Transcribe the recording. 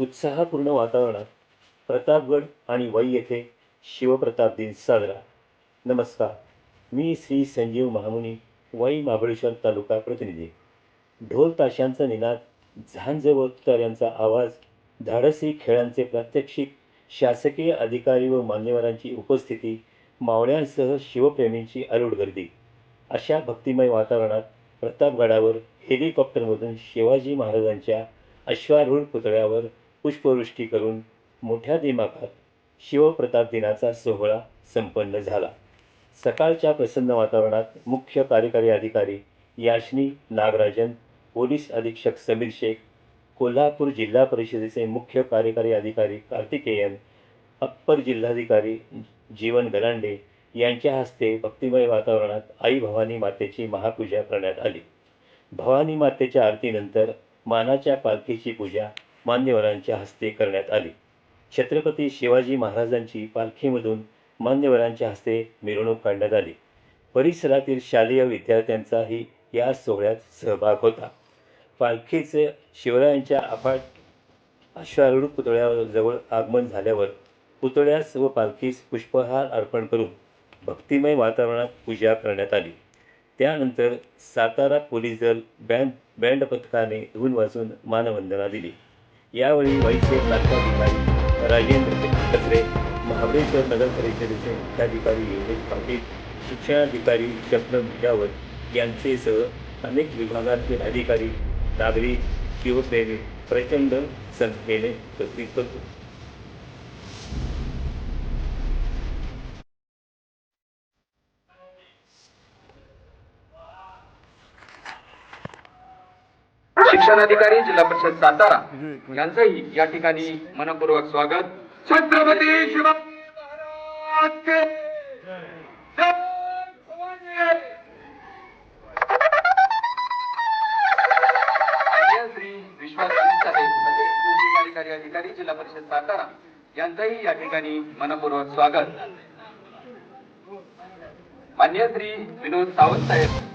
उत्साहपूर्ण वातावरणात प्रतापगड आणि वई येथे शिवप्रताप दिन साजरा. नमस्कार. मी श्री संजीव महामुनी वई महाबळेश्वर तालुका प्रतिनिधी. ढोल ताशांचा निनाद झांज व तुतार्यांचा आवाज धाडसी खेळांचे प्रात्यक्षिक शासकीय अधिकारी व मान्यवरांची उपस्थिती मावळ्यांसह शिवप्रेमींची अरुड गर्दी. अशा भक्तिमय वातावरणात प्रतापगडावर हेलिकॉप्टरमधून शिवाजी महाराजांच्या अश्वारूढ पुतळ्यावर पुष्पवृष्टी करून मोठ्या दिमाखात शिवप्रताप दिनाचा सोहळा संपन्न झाला. सकाळच्या प्रसन्न वातावरणात मुख्य कार्यकारी अधिकारी याशनी नागराजन पोलीस अधीक्षक समीर शेख कोल्हापूर जिल्हा परिषदेचे मुख्य कार्यकारी अधिकारी कार्तिकेयन अप्पर जिल्हाधिकारी जीवन गलांडे यांच्या हस्ते भक्तिमय वातावरणात आई भवानी मातेची महापूजा करण्यात आली. भवानी मातेच्या आरतीनंतर मानाच्या पालखीची पूजा मान्यवरांच्या हस्ते करण्यात आली. छत्रपती शिवाजी महाराजांची पालखीमधून मान्यवरांच्या हस्ते मिरवणूक काढण्यात आली. परिसरातील शालेय विद्यार्थ्यांचाही या सोहळ्यात सहभाग होता. पालखीचे शिवरायांच्या अफाट अश्वारूढ पुतळ्याजवळ आगमन झाल्यावर पुतळ्यास व पालखीस पुष्पहार अर्पण करून भक्तिमय वातावरणात पूजा करण्यात आली. त्यानंतर सातारा पोलीस दल बँड बँड पथकाने धून वाजून मानवंदना दिली. यावेळी वैसे प्रांताधिकारी राजेंद्र कचरे महाबळेश्वर नगर परिषदेचे मुख्याधिकारी योगेश पाटील शिक्षणाधिकारी शब्द मुजावत यांचेसह अनेक विभागातील अधिकारी नागरिक शिवप्रेमी प्रचंड संख्येने उपस्थित होते. शिक्षणाधिकारी जिल्हा परिषद सातारा यांचंही या ठिकाणी मनपूर्वक स्वागत. छत्रपती शिवाजी श्री विश्वास म्हणजे अधिकारी जिल्हा परिषद सातारा यांचंही या ठिकाणी मनपूर्वक स्वागत. मान्य श्री विनोद सावंत साहेब.